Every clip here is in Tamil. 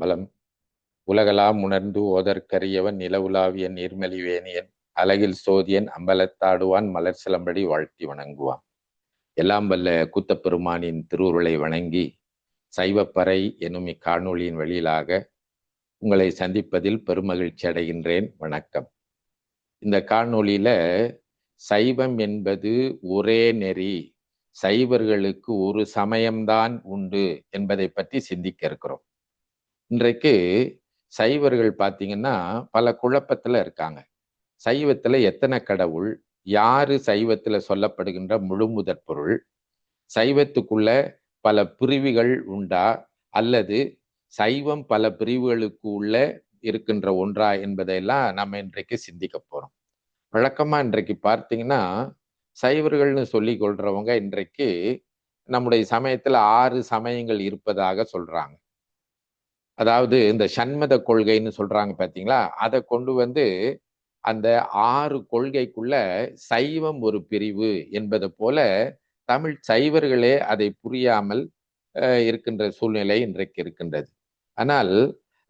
அம்பலம் உலகலாம் உணர்ந்து ஓதற்கரியவன் நிலவுலாவிய நீர்மலி வேணியன். அழகில் சோதியன் அம்பலத்தாடுவான் மலர் சிலம்படி வாழ்த்தி வணங்குவான். எல்லாம் வல்ல கூத்தப்பெருமானின் திருவுருளை வணங்கி சைவப்பறை எனும் இக்காணொளியின் வழியிலாக உங்களை சந்திப்பதில் பெருமகிழ்ச்சி அடைகின்றேன். வணக்கம். இந்த காணொளியில சைவம் என்பது ஒரே நெறி. சைவர்களுக்கு ஒரு சமயம்தான் உண்டு என்பதை பற்றி சிந்திக்க இருக்கிறோம். இன்றைக்கு சைவர்கள் பார்த்தீங்கன்னா பல குழப்பத்துல இருக்காங்க. சைவத்தில் எத்தனை கடவுள் யாரு சைவத்தில் சொல்லப்படுகின்ற முழுமுதற் பொருள் சைவத்துக்குள்ள பல பிரிவுகள் உண்டா அல்லது சைவம் பல பிரிவுகளுக்கு உள்ள இருக்கின்ற ஒன்றா என்பதையெல்லாம் நம்ம இன்றைக்கு சிந்திக்க போகிறோம் வழக்கமாக இன்றைக்கு பார்த்தீங்கன்னா சைவர்கள்னு சொல்லி கொள்றவங்க இன்றைக்கு நம்முடைய சமயத்தில் ஆறு சமயங்கள் இருப்பதாக சொல்றாங்க. அதாவது இந்த சண்மத கொள்கைன்னு சொல்றாங்க பார்த்தீங்களா அதை கொண்டு வந்து அந்த ஆறு கொள்கைக்குள்ள சைவம் ஒரு பிரிவு என்பதை போல தமிழ் சைவர்களே அதை புரியாமல் இருக்கின்ற சூழ்நிலை இன்றைக்கு இருக்கின்றது. ஆனால்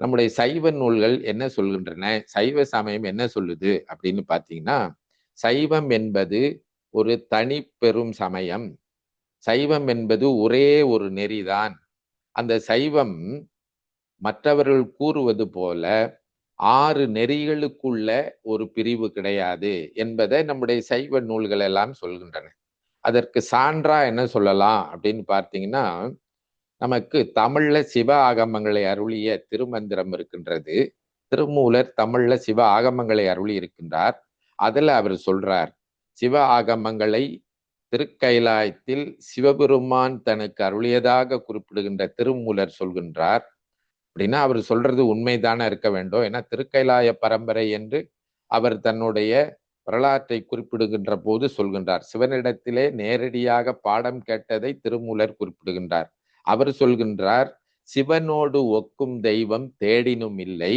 நம்முடைய சைவ நூல்கள் என்ன சொல்கின்றன? சைவ சமயம் என்ன சொல்லுது? அப்படின்னு பார்த்தீங்கன்னா சைவம் என்பது ஒரு தனி பெரும் சமயம். சைவம் என்பது ஒரே ஒரு நெறிதான். அந்த சைவம் மற்றவர்கள் கூறுவது போல ஆறு நெறிகளுக்குள்ள ஒரு பிரிவு கிடையாது என்பதை நம்முடைய சைவ நூல்கள் எல்லாம் சொல்கின்றன. அதற்கு சான்றா என்ன சொல்லலாம் அப்படின்னு பார்த்தீங்கன்னா நமக்கு தமிழ்ல சிவ ஆகமங்களை அருளிய திருமந்திரம் இருக்கின்றது. திருமூலர் தமிழ்ல சிவ ஆகமங்களை அருளி இருக்கின்றார். அதில் அவர் சொல்றார் சிவ ஆகமங்களை திருக்கைலாயத்தில் சிவபெருமான் தனக்கு அருளியதாக குறிப்பிடுகின்ற திருமூலர் சொல்கின்றார். அப்படின்னா அவர் சொல்றது உண்மைதானே இருக்க வேண்டும். ஏன்னா திருக்கைலாய பரம்பரை என்று அவர் தன்னுடைய வரலாற்றை குறிப்பிடுகின்ற போது சொல்கின்றார். சிவனிடத்திலே நேரடியாக பாடம் கேட்டதை திருமூலர் குறிப்பிடுகின்றார். அவர் சொல்கின்றார் சிவனோடு ஒக்கும் தெய்வம் தேடினும் இல்லை.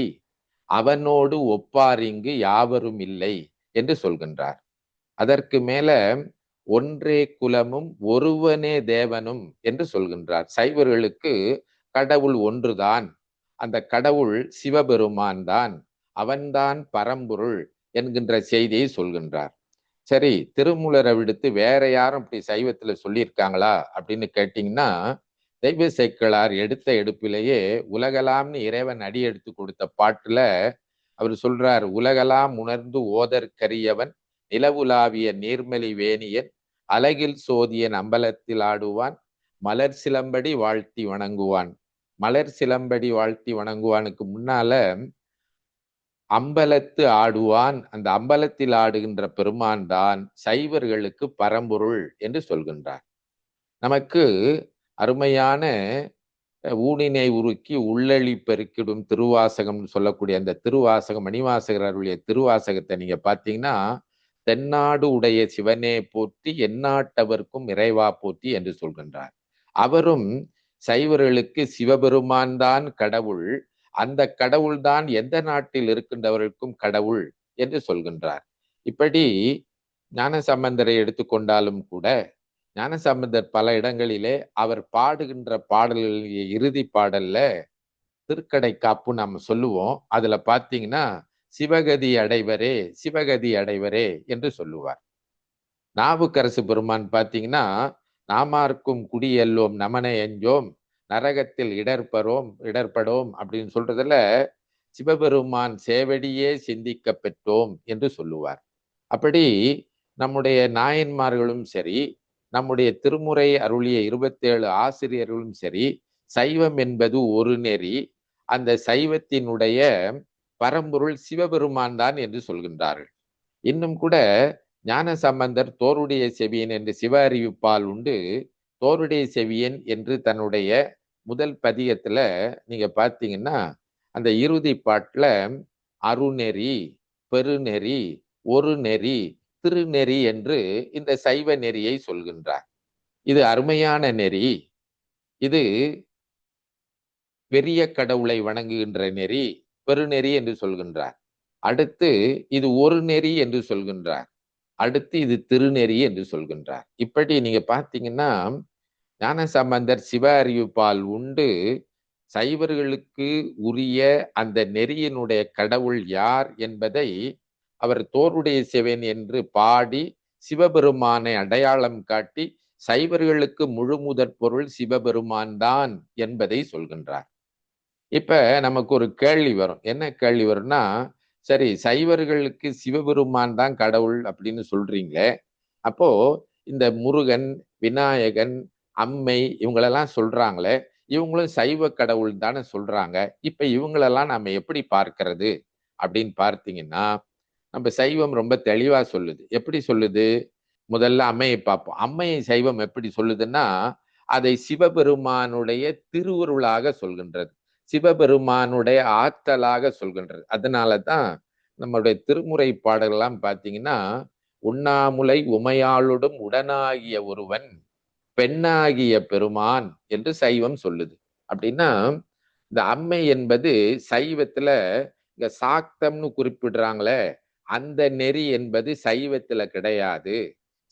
அவனோடு ஒப்பாரிங்கு யாவரும் இல்லை என்று சொல்கின்றார். அதற்கு மேல ஒன்றே குலமும் ஒருவனே தேவனும் என்று சொல்கின்றார். சைவர்களுக்கு கடவுள் ஒன்றுதான். அந்த கடவுள் சிவபெருமான் தான் அவன்தான் பரம்பொருள் என்கின்ற செய்தியை சொல்கின்றார். சரி திருமூலரை விடுத்து வேற யாரும் இப்படி சைவத்துல சொல்லியிருக்காங்களா அப்படின்னு கேட்டீங்கன்னா தெய்வ சைக்கிளார் எடுத்த எடுப்பிலேயே உலகலாம்னு இறைவன் அடி எடுத்து கொடுத்த பாட்டுல அவர் சொல்றார் உலகலாம் உணர்ந்து ஓதற்கரியவன் நிலவுலாவிய நீர்மலி வேணியன் அலகில் சோதியன் அம்பலத்தில் ஆடுவான் மலர் சிலம்படி வாழ்த்தி வணங்குவான். மலர் சிலம்படி வாழ்த்தி வணங்குவானுக்கு முன்னால அம்பலத்து ஆடுவான். அந்த அம்பலத்தில் ஆடுகின்ற பெருமான் தான் சைவர்களுக்கு பரம்பொருள் என்று சொல்கின்றார். நமக்கு அருமையான ஊனினை உருக்கி உள்ளழி பெருக்கிடும் திருவாசகம்னு சொல்லக்கூடிய அந்த திருவாசகம் மணிவாசகர் அருளிய திருவாசகத்தை நீங்க பார்த்தீங்கன்னா தென்னாடு உடைய சிவனே போற்றி எந்நாட்டவர்க்கும் இறைவா போற்றி என்று சொல்கின்றார். அவரும் சைவர்களுக்கு சிவபெருமான் தான் கடவுள். அந்த கடவுள் தான் எந்த நாட்டில் இருக்கின்றவர்களுக்கும் கடவுள் என்று சொல்கின்றார். இப்படி ஞான சம்பந்தரை எடுத்துக்கொண்டாலும் கூட ஞானசம்பந்தர் பல இடங்களிலே அவர் பாடுகின்ற பாடல்களில் இறுதி பாடல்ல திருக்கடை காப்பு நம்ம சொல்லுவோம். அதுல பாத்தீங்கன்னா சிவகதி அடைவரே சிவகதி அடைவரே என்று சொல்லுவார். நாவுக்கரசு பெருமான் பார்த்தீங்கன்னா நாமார்க்கும் குடியெல்லோம் நமனை எஞ்சோம் நரகத்தில் இடர்பரோம் இடர்படோம் அப்படின்னு சொல்றதுல சிவபெருமான் சேவடியே சிந்திக்க பெற்றோம் என்று சொல்லுவார். அப்படி நம்முடைய நாயன்மார்களும் சரி நம்முடைய திருமுறை அருளிய இருபத்தேழு ஆசிரியர்களும் சரி சைவம் என்பது ஒரு நெறி அந்த சைவத்தினுடைய பரம்பொருள் சிவபெருமான் தான் என்று சொல்கின்றார்கள். இன்னும் கூட ஞான சம்பந்தர் தோருடைய செவியன் என்று சிவ அறிவிப்பால் உண்டு. தோருடைய செவியன் என்று தன்னுடைய முதல் பதியத்துல நீங்க பார்த்தீங்கன்னா அந்த இறுதி பாட்டுல அருநெறி பெருநெறி ஒரு நெறி திருநெறி என்று இந்த சைவ நெறியை சொல்கின்றார். இது அருமையான நெறி. இது பெரிய கடவுளை வணங்குகின்ற நெறி பெருநெறி என்று சொல்கின்றார். அடுத்து இது ஒரு நெறி என்று சொல்கின்றார். அடுத்து இது திருநெறி என்று சொல்கின்றார். இப்படி நீங்க பார்த்தீங்கன்னா ஞானசம்பந்தர் சிவ அறிவிப்பால் உண்டு சைவர்களுக்கு உரிய அந்த நெறியினுடைய கடவுள் யார் என்பதை அவர் தோருடைய சிவன் என்று பாடி சிவபெருமானை அடையாளம் காட்டி சைவர்களுக்கு முழு முதற் பொருள் சிவபெருமான் தான் என்பதை சொல்கின்றார். இப்ப நமக்கு ஒரு கேள்வி வரும். என்ன கேள்வி வரும்னா சரி சைவர்களுக்கு சிவபெருமான் தான் கடவுள் அப்படின்னு சொல்றீங்களே அப்போ இந்த முருகன் விநாயகன் அம்மை இவங்களெல்லாம் சொல்றாங்களே இவங்களும் சைவ கடவுள் தானே சொல்றாங்க இப்ப இவங்களெல்லாம் நம்ம எப்படி பார்க்கிறது அப்படின்னு பார்த்தீங்கன்னா நம்ம சைவம் ரொம்ப தெளிவா சொல்லுது. எப்படி சொல்லுது? முதல்ல அம்மையை பார்ப்போம். அம்மையை சைவம் எப்படி சொல்லுதுன்னா அதை சிவபெருமானுடைய திருவுருளாக சொல்கின்றது. சிவபெருமானுடைய ஆற்றலாக சொல்கின்றது. அதனால தான் நம்மளுடைய திருமுறை பாடல்கள்லாம் பார்த்தீங்கன்னா உண்ணாமுலை உமையாளுடன் உடனாகிய ஒருவன் பெண்ணாகிய பெருமான் என்று சைவம் சொல்லுது. அப்படின்னா இந்த அம்மை என்பது சைவத்துல இங்க சாக்தம்னு குறிப்பிடுறாங்களே அந்த நெறி என்பது சைவத்துல கிடையாது.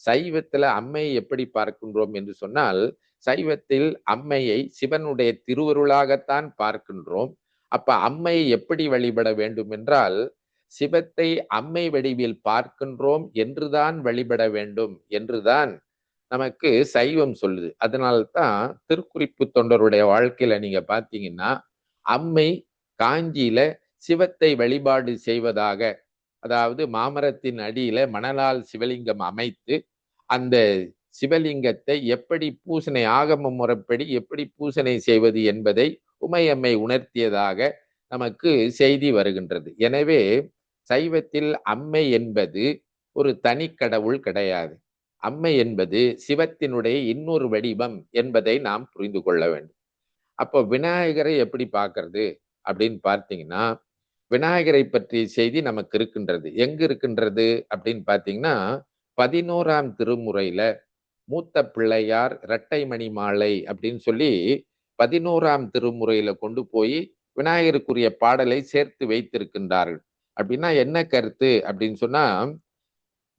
சைவத்துல அம்மையை எப்படி பார்க்கின்றோம் என்று சொன்னால் சைவத்தில் அம்மையை சிவனுடைய திருவருளாகத்தான் பார்க்கின்றோம். அப்ப அம்மையை எப்படி வழிபட வேண்டும் என்றால் சிவத்தை அம்மை வடிவில் பார்க்கின்றோம் என்றுதான் வழிபட வேண்டும் என்றுதான் நமக்கு சைவம் சொல்லுது. அதனால்தான் திருக்குறிப்பு தொண்டருடைய வாழ்க்கையில நீங்க பாத்தீங்கன்னா அம்மை காஞ்சியில சிவத்தை வழிபாடு செய்வதாக அதாவது மாமரத்தின் அடியில மணலால் சிவலிங்கம் அமைத்து அந்த சிவலிங்கத்தை எப்படி பூசனை ஆகம முறைப்படி எப்படி பூசனை செய்வது என்பதை உமையம்மை உணர்த்தியதாக நமக்கு செய்தி வருகின்றது. எனவே சைவத்தில் அம்மை என்பது ஒரு தனி கடவுள் கிடையாது. அம்மை என்பது சிவத்தினுடைய இன்னொரு வடிவம் என்பதை நாம் புரிந்து கொள்ள வேண்டும். அப்போ விநாயகரை எப்படி பார்க்கறது அப்படின்னு பார்த்தீங்கன்னா விநாயகரை பற்றிய செய்தி நமக்கு இருக்கின்றது. எங்க இருக்கின்றது அப்படின்னு பார்த்தீங்கன்னா பதினோராம் திருமுறையில மூத்த பிள்ளையார் இரட்டை மணி மாலை அப்படின்னு சொல்லி பதினோராம் திருமுறையில கொண்டு போய் விநாயகருக்குரிய பாடலை சேர்த்து வைத்திருக்கின்றார்கள். அப்படின்னா என்ன கருத்து? அப்படின்னு சொன்னா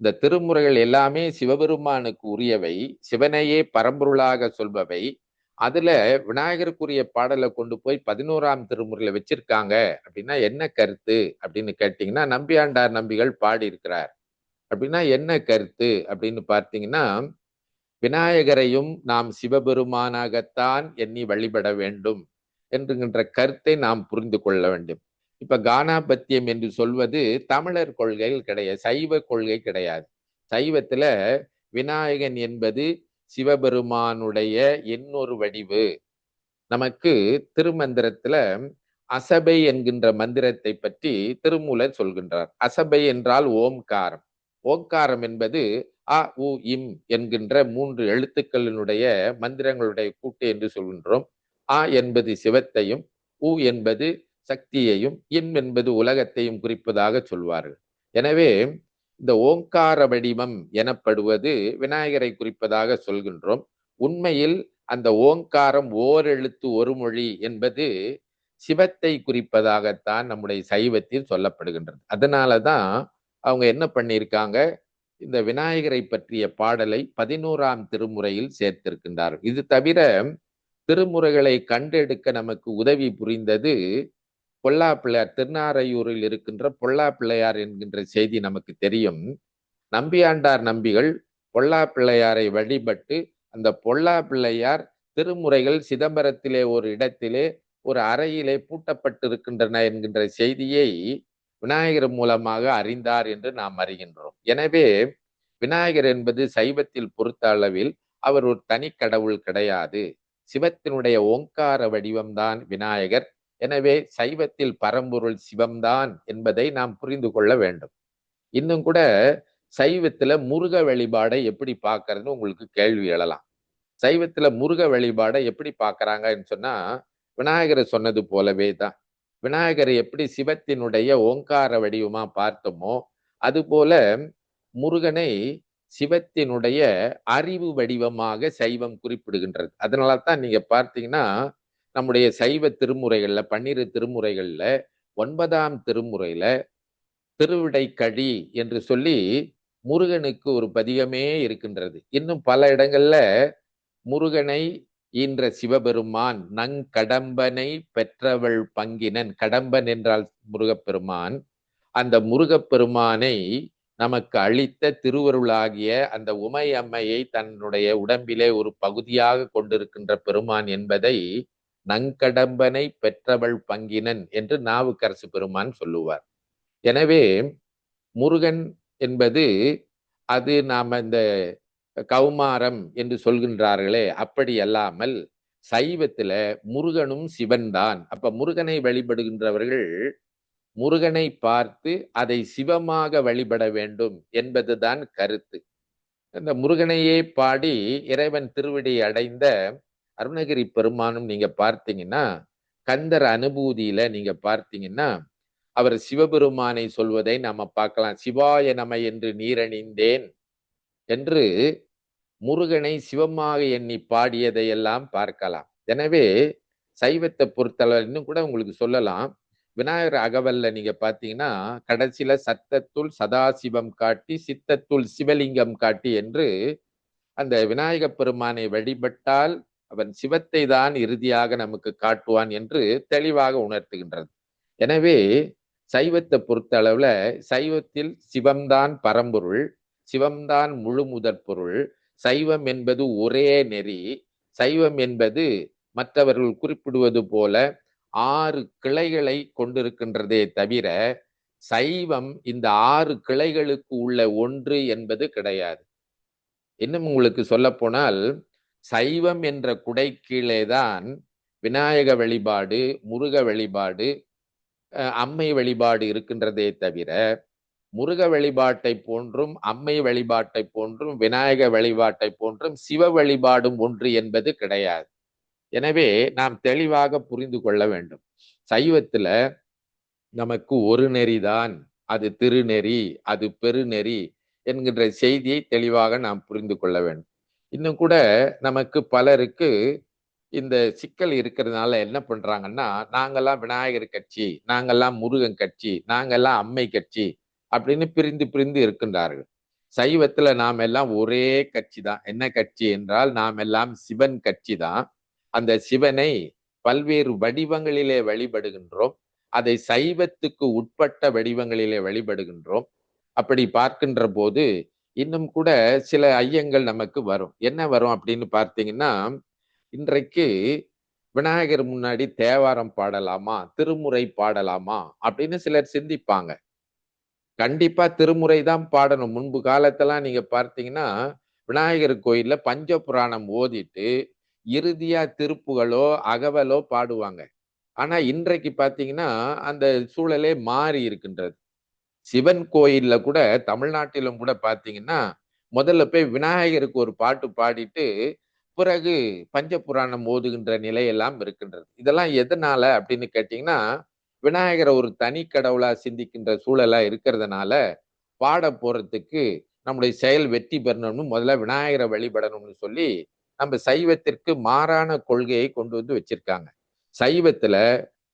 இந்த திருமுறைகள் எல்லாமே சிவபெருமானுக்கு உரியவை சிவனையே பரம்பொருளாக சொல்பவை. அதுல விநாயகருக்குரிய பாடலை கொண்டு போய் பதினோராம் திருமுறையில வச்சிருக்காங்க. அப்படின்னா என்ன கருத்து? அப்படின்னு கேட்டீங்கன்னா நம்பியாண்டார் நம்பிகள் பாடி இருக்கிறார் அப்படின்னா என்ன கருத்து? அப்படின்னு பார்த்தீங்கன்னா விநாயகரையும் நாம் சிவபெருமானாகத்தான் எண்ணி வழிபட வேண்டும் என்கின்ற கருத்தை நாம் புரிந்து கொள்ள வேண்டும். இப்ப கானாபத்தியம் என்று சொல்வது தமிழர் கொள்கைகள் கிடையாது சைவ கொள்கை கிடையாது. சைவத்துல விநாயகன் என்பது சிவபெருமானுடைய இன்னொரு வடிவு. நமக்கு திருமந்திரத்துல அசபை என்கின்ற மந்திரத்தை பற்றி திருமூலர் சொல்கின்றார். அசபை என்றால் ஓம்காரம். ஓங்காரம் என்பது அ உ இம் என்கின்ற மூன்று எழுத்துக்களினுடைய மந்திரங்களுடைய கூட்டு என்று சொல்கின்றோம். ஆ என்பது சிவத்தையும் உ என்பது சக்தியையும் இம் என்பது உலகத்தையும் குறிப்பதாக சொல்வார்கள். எனவே இந்த ஓங்கார வடிவம் எனப்படுவது விநாயகரை குறிப்பதாக சொல்கின்றோம். உண்மையில் அந்த ஓங்காரம் ஓரெழுத்து ஒரு மொழி என்பது சிவத்தை குறிப்பதாகத்தான் நம்முடைய சைவத்தில் சொல்லப்படுகின்றது. அதனால தான் அவங்க என்ன பண்ணியிருக்காங்க? இந்த விநாயகரை பற்றிய பாடலை பதினோராம் திருமுறையில் சேர்த்திருக்கின்றார். இது தவிர திருமுறைகளை கண்டெடுக்க நமக்கு உதவி புரிந்தது பொல்லா பிள்ளையார் திருநாரையூரில் இருக்கின்ற பொல்லா பிள்ளையார் என்கின்ற செய்தி நமக்கு தெரியும். நம்பியாண்டார் நம்பிகள் பொல்லா பிள்ளையாரை வழிபட்டு அந்த பொல்லா பிள்ளையார் திருமுறைகள் சிதம்பரத்திலே ஒரு இடத்திலே ஒரு அறையிலே பூட்டப்பட்டிருக்கின்றன என்கின்ற செய்தியை விநாயகர் மூலமாக அறிந்தார் என்று நாம் அறிகின்றோம். எனவே விநாயகர் என்பது சைவத்தில் பொறுத்த அளவில் அவர் ஒரு தனி கடவுள் கிடையாது. சிவத்தினுடைய ஓங்கார வடிவம்தான் விநாயகர். எனவே சைவத்தில் பரம்பொருள் சிவம்தான் என்பதை நாம் புரிந்து கொள்ள வேண்டும். இன்னும் கூட சைவத்துல முருக வழிபாடை எப்படி பார்க்கறதுன்னு உங்களுக்கு கேள்வி எழலாம். சைவத்துல முருக வழிபாடை எப்படி பார்க்கறாங்கன்னு சொன்னா விநாயகரை சொன்னது போலவே தான். விநாயகரை எப்படி சிவத்தினுடைய ஓங்கார வடிவமா பார்த்தோமோ அதுபோல முருகனை சிவத்தினுடைய அறிவு வடிவமாக சைவம் குறிப்பிடுகின்றது. அதனால தான் நீங்க பார்த்தீங்கன்னா நம்முடைய சைவ திருமுறைகள்ல பன்னிரு திருமுறைகள்ல ஒன்பதாம் திருமுறையில திருவிடைக்கழி என்று சொல்லி முருகனுக்கு ஒரு பதிகமே இருக்கின்றது. இன்னும் பல இடங்கள்ல முருகனை ஈன்ற சிவபெருமான் நங்கடம்பனை பெற்றவள் பங்கினன். கடம்பன் என்றால் முருகப்பெருமான். அந்த முருகப்பெருமானை நமக்கு அளித்த திருவருளாகிய அந்த உமை அம்மையை தன்னுடைய உடம்பிலே ஒரு பகுதியாக கொண்டிருக்கின்ற பெருமான் என்பதை நங்கடம்பனை பெற்றவள் பங்கினன் என்று நாவுக்கரசு பெருமான் சொல்லுவார். எனவே முருகன் என்பது அது நாம் இந்த கௌமாரம் என்று சொல்கின்றார்களே அப்படி அல்லாமல் சைவத்துல முருகனும் சிவன்தான். அப்ப முருகனை வழிபடுகின்றவர்கள் முருகனை பார்த்து அதை சிவமாக வழிபட வேண்டும் என்பதுதான் கருத்து. இந்த முருகனையே பாடி இறைவன் திருவிடி அடைந்த அருணகிரி பெருமானும் நீங்க பார்த்தீங்கன்னா கந்தர் அனுபூதியில நீங்க பார்த்தீங்கன்னா அவர் சிவபெருமானை சொல்வதை நாம பார்க்கலாம். சிவாய நம என்று நீரணிந்தேன். என்று முருகனை சிவமாக எண்ணி பாடியதையெல்லாம் பார்க்கலாம். எனவே சைவத்தை பொறுத்தளவு இன்னும் கூட உங்களுக்கு சொல்லலாம். விநாயகர் அகவல்ல நீங்க பாத்தீங்கன்னா கடைசியில சத்தத்துள் சதாசிவம் காட்டி சித்தத்துள் சிவலிங்கம் காட்டி என்று அந்த விநாயக பெருமானை வழிபட்டால் அவன் சிவத்தை தான் இறுதியாக நமக்கு காட்டுவான் என்று தெளிவாக உணர்த்துகின்றது. எனவே சைவத்தை பொறுத்த அளவுல சைவத்தில் சிவம்தான் பரம்பொருள். சிவம்தான் முழு முதற் பொருள் சைவம் என்பது ஒரே நெறி சைவம் என்பது மற்றவர்கள் குறிப்பிடுவது போல ஆறு கிளைகளை கொண்டிருக்கின்றதே தவிர சைவம் இந்த ஆறு கிளைகளுக்கு உள்ள ஒன்று என்பது கிடையாது. இன்னும் உங்களுக்கு சொல்ல போனால் சைவம் என்ற குடை கீழே தான் விநாயக வழிபாடு முருக வழிபாடு அம்மை வழிபாடு இருக்கின்றதே தவிர முருக வழிபாட்டை போன்றும் அம்மை வழிபாட்டை போன்றும் விநாயக வழிபாட்டை போன்றும் சிவ வழிபாடும் ஒன்று என்பது கிடையாது. எனவே நாம் தெளிவாக புரிந்து கொள்ள வேண்டும். சைவத்துல நமக்கு ஒரு நெறிதான் அது திருநெறி அது பெருநெறி என்கின்ற செய்தியை தெளிவாக நாம் புரிந்து கொள்ள வேண்டும். இன்னும் கூட நமக்கு பலருக்கு இந்த சிக்கல் இருக்கிறதுனால என்ன பண்றாங்கன்னா நாங்கெல்லாம் விநாயகர் கட்சி நாங்கெல்லாம் முருகன் கட்சி நாங்கெல்லாம் அம்மை கட்சி அப்படின்னு பிரிந்து பிரிந்து இருக்கின்றார்கள். சைவத்துல நாம் எல்லாம் ஒரே கட்சி தான். என்ன கட்சி என்றால் நாம் எல்லாம் சிவன் கட்சி தான். அந்த சிவனை பல்வேறு வடிவங்களிலே வழிபடுகின்றோம். அதை சைவத்துக்கு உட்பட்ட வடிவங்களிலே வழிபடுகின்றோம். அப்படி பார்க்கின்ற போது இன்னும் கூட சில ஐயங்கள் நமக்கு வரும். என்ன வரும் அப்படின்னு பார்த்தீங்கன்னா இன்றைக்கு விநாயகர் முன்னாடி தேவாரம் பாடலாமா? திருமுறை பாடலாமா? அப்படின்னு சிலர் சிந்திப்பாங்க. கண்டிப்பா திருமுறை தான் பாடணும். முன்பு காலத்தெல்லாம் நீங்க பார்த்தீங்கன்னா விநாயகர் கோயில்ல பஞ்ச புராணம் ஓதிட்டு இறுதியா திருப்புகளோ அகவலோ பாடுவாங்க. ஆனா இன்றைக்கு பாத்தீங்கன்னா அந்த சூழலே மாறி இருக்கின்றது. சிவன் கோயில்ல கூட தமிழ்நாட்டிலும் கூட பாத்தீங்கன்னா முதல்ல போய் விநாயகருக்கு ஒரு பாட்டு பாடிட்டு பிறகு பஞ்ச புராணம் ஓதுகின்ற நிலையெல்லாம் இருக்கின்றது. இதெல்லாம் எதனால அப்படின்னு கேட்டீங்கன்னா விநாயகரை ஒரு தனி கடவுளா சிந்திக்கின்ற சூழலா இருக்கிறதுனால பாட போறதுக்கு நம்முடைய செயல் வெற்றி பெறணும்னு முதல்ல விநாயகரை வழிபடணும்னு சொல்லி நம்ம சைவத்திற்கு மாறான கொள்கையை கொண்டு வந்து வச்சிருக்காங்க. சைவத்துல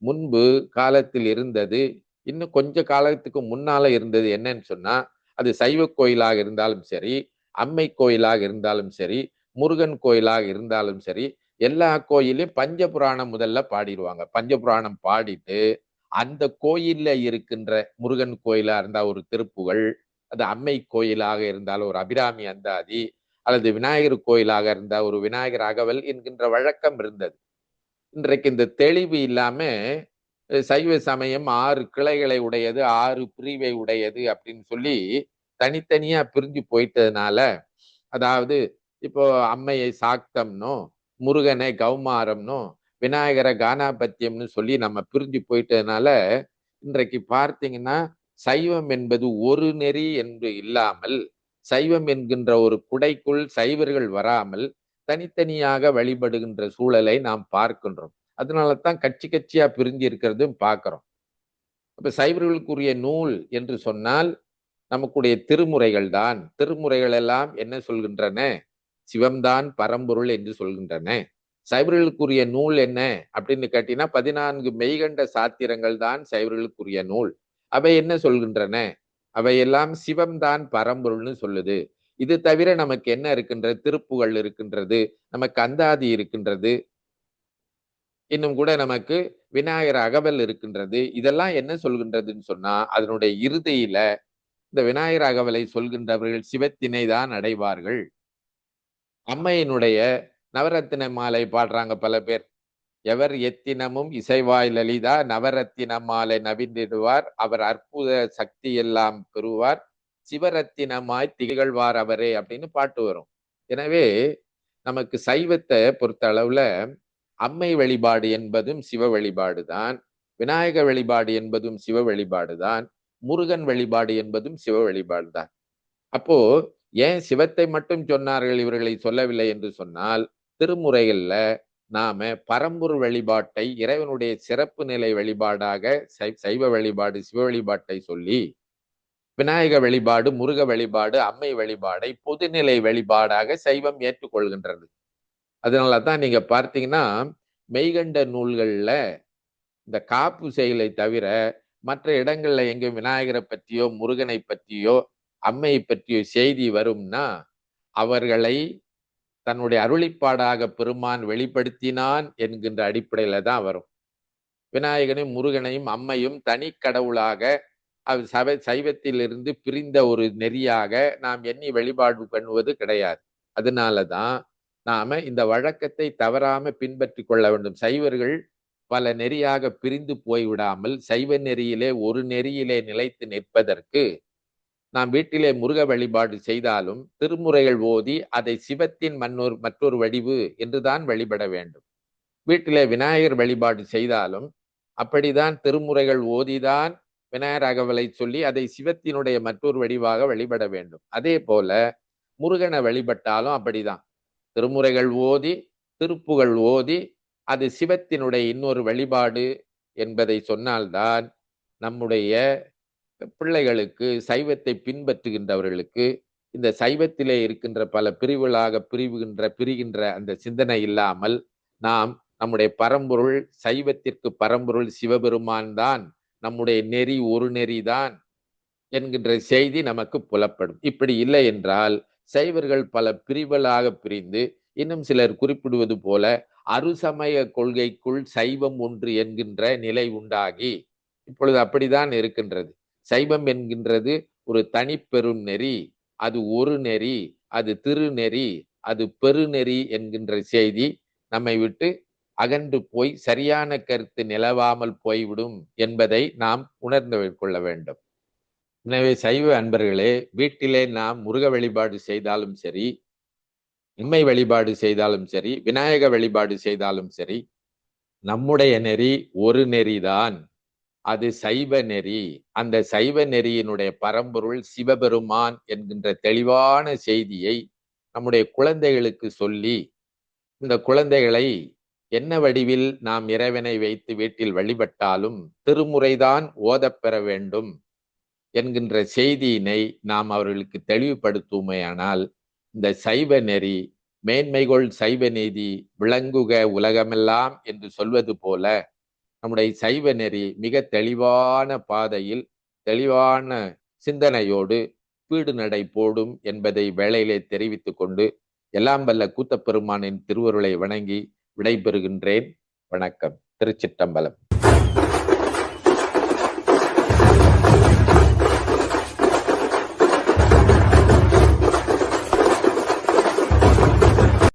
முன்பு காலத்தில் இருந்தது இன்னும் கொஞ்ச காலத்துக்கு முன்னால இருந்தது என்னன்னு சொன்னா அது சைவ கோயிலாக இருந்தாலும் சரி அம்மை கோயிலாக இருந்தாலும் சரி முருகன் கோயிலாக இருந்தாலும் சரி எல்லா கோயிலையும் பஞ்ச புராணம் முதல்ல பாடிடுவாங்க. பஞ்சபுராணம் பாடிட்டு அந்த கோயில்ல இருக்கின்ற முருகன் கோயிலா இருந்தா ஒரு திருப்புகழ் அது அம்மை கோயிலாக இருந்தால் ஒரு அபிராமி அந்தாதி அல்லது விநாயகர் கோயிலாக இருந்தால் ஒரு விநாயகர் அகவல் என்கின்ற வழக்கம் இருந்தது. இன்றைக்கு இந்த தெளிவு இல்லாம சைவ சமயம் ஆறு கிளைகளை உடையது ஆறு பிரிவை உடையது அப்படின்னு சொல்லி தனித்தனியா பிரிஞ்சு போயிட்டதுனால அதாவது இப்போ அம்மையை சாக்தம்னோ முருகனை கௌமாரம்னோ விநாயகரை கானாபத்தியம்னு சொல்லி நம்ம பிரிஞ்சு போயிட்டதுனால இன்றைக்கு பார்த்தீங்கன்னா சைவம் என்பது ஒரு நெறி என்று இல்லாமல் சைவம் என்கின்ற ஒரு குடைக்குள் சைவர்கள் வராமல் தனித்தனியாக வழிபடுகின்ற சூழலை நாம் பார்க்கின்றோம். அதனால தான் கட்சி கட்சியா பிரிஞ்சு இருக்கிறதும் பார்க்கிறோம். இப்போ சைவர்களுக்குரிய நூல் என்று சொன்னால் நமக்குடைய திருமுறைகள் தான். திருமுறைகள் எல்லாம் என்ன சொல்கின்றன? சிவம்தான் பரம்பொருள் என்று சொல்கின்றன. சைவர்களுக்குரிய நூல் என்ன அப்படின்னு கேட்டீங்கன்னா பதினான்கு மெய்கண்ட சாத்திரங்கள் தான் சைவர்களுக்குரிய நூல். அவை என்ன சொல்கின்றன? அவையெல்லாம் சிவம்தான் பரம்பொருள்னு சொல்லுது. இது தவிர நமக்கு என்ன இருக்கின்றது திருப்புகள் இருக்கின்றது நமக்கு அந்தாதி இருக்கின்றது இன்னும் கூட நமக்கு விநாயகர் அகவல் இருக்கின்றது. இதெல்லாம் என்ன சொல்கின்றதுன்னு சொன்னா அதனுடைய இறுதியில இந்த விநாயகர் அகவலை சொல்கின்றவர்கள் சிவத்தினை தான் அடைவார்கள். அம்மையினுடைய நவரத்தின மாலை பாடுறாங்க பல பேர். எவர் எத்தினமும் இசைவாய் லலிதா நவரத்தின மாலை நவிந்திடுவார் அவர் அற்புத சக்தி எல்லாம் பெறுவார். சிவரத்தினமாய் திகழ்வார் அவரே அப்படின்னு பாட்டு வரும். எனவே நமக்கு சைவத்தை பொறுத்த அளவுல அம்மை வழிபாடு என்பதும் சிவ வழிபாடு தான் விநாயக வழிபாடு என்பதும் சிவ வழிபாடு தான் முருகன் வழிபாடு என்பதும் சிவ வழிபாடு தான். அப்போ ஏன் சிவத்தை மட்டும் சொன்னார்கள் இவர்களை சொல்லவில்லை என்று சொன்னால் திருமுறைகள்ல நாம பரம்பூர் வழிபாட்டை இறைவனுடைய சிறப்பு நிலை வழிபாடாக சைவ வழிபாடு சிவ வழிபாட்டை சொல்லி விநாயக வழிபாடு முருக வழிபாடு அம்மை வழிபாடை பொதுநிலை வழிபாடாக சைவம் ஏற்றுக்கொள்கின்றது. அதனால தான் நீங்க பார்த்தீங்கன்னா மெய்கண்ட நூல்கள்ல இந்த காப்பு செயலை தவிர மற்ற இடங்கள்ல எங்க விநாயகரை பற்றியோ முருகனை பற்றியோ அம்மையை பற்றியோ செய்தி வரும்னா அவர்களை தன்னுடைய அருளிப்பாடாக பெருமான் வெளிப்படுத்தினான் என்கின்ற அடிப்படையில தான் வரும். விநாயகனையும் முருகனையும் அம்மையும் தனி கடவுளாக அது சபை சைவத்திலிருந்து பிரிந்த ஒரு நெறியாக நாம் எண்ணி வழிபாடு பண்ணுவது கிடையாது. அதனால தான் நாம இந்த வழக்கத்தை தவறாம பின்பற்றி கொள்ள வேண்டும். சைவர்கள் பல நெறியாக பிரிந்து போய்விடாமல் சைவ நெறியிலே ஒரு நெறியிலே நிலைத்து நிற்பதற்கு நாம் வீட்டிலே முருக வழிபாடு செய்தாலும் திருமுறைகள் ஓதி அதை சிவத்தின் மன்னொரு மற்றொரு வடிவு என்றுதான் வழிபட வேண்டும். வீட்டிலே விநாயகர் வழிபாடு செய்தாலும் அப்படிதான் திருமுறைகள் ஓதிதான் விநாயகர் அகவலை சொல்லி அதை சிவத்தினுடைய மற்றொரு வடிவாக வழிபட வேண்டும். அதே போல முருகனை வழிபட்டாலும் அப்படிதான். திருமுறைகள் ஓதி திருப்புகள் ஓதி அது சிவத்தினுடைய இன்னொரு வழிபாடு என்பதை சொன்னால்தான் நம்முடைய பிள்ளைகளுக்கு சைவத்தை பின்பற்றுகின்றவர்களுக்கு இந்த சைவத்திலே இருக்கின்ற பல பிரிவுகளாக பிரிவுகின்ற பிரிகின்ற அந்த சிந்தனை இல்லாமல் நாம் நம்முடைய பரம்பொருள் சைவத்திற்கு பரம்பொருள் சிவபெருமான் தான் நம்முடைய நெறி ஒரு நெறிதான் என்கின்ற செய்தி நமக்கு புலப்படும். இப்படி இல்லை என்றால் சைவர்கள் பல பிரிவுகளாக பிரிந்து இன்னும் சிலர் குறிப்பிடுவது போல அருசமய கொள்கைக்குள் சைவம் ஒன்று என்கின்ற நிலை உண்டாகி இப்பொழுது அப்படித்தான் இருக்கின்றது. சைவம் என்கின்றது ஒரு தனிப்பெரும் நெறி அது ஒரு நெறி அது திருநெறி அது பெருநெறி என்கின்ற செய்தி நம்மை விட்டு அகன்று போய் சரியான கருத்து நிலவாமல் போய்விடும் என்பதை நாம் உணர்ந்து கொள்ள வேண்டும். எனவே சைவ அன்பர்களே வீட்டிலே நாம் முருக வழிபாடு செய்தாலும் சரி உண்மை வழிபாடு செய்தாலும் சரி விநாயக வழிபாடு செய்தாலும் சரி நம்முடைய நெறி ஒரு நெறிதான். அது சைவ நெறி. அந்த சைவ நெறியினுடைய பரம்பொருள் சிவபெருமான் என்கின்ற தெளிவான செய்தியை நம்முடைய குழந்தைகளுக்கு சொல்லி இந்த குழந்தைகளை என்ன வடிவில் நாம் இறைவனை வைத்து வீட்டில் வழிபட்டாலும் திருமுறைதான் ஓதப்பெற வேண்டும் என்கின்ற செய்தியினை நாம் அவர்களுக்கு தெளிவுபடுத்துமையானால் இந்த சைவ நெறி மேன்மைகொள் சைவ நீதி விளங்குக உலகமெல்லாம் என்று சொல்வது போல நம்முடைய சைவ நெறி மிக தெளிவான பாதையில் தெளிவான சிந்தனையோடு வீடு நடை போடும் என்பதை வேளையிலே தெரிவித்துக் கொண்டு எல்லாம் வல்ல கூத்தப்பெருமானின் திருவருளை வணங்கி விடைபெறுகின்றேன். வணக்கம். திருச்சிட்டம்பலம்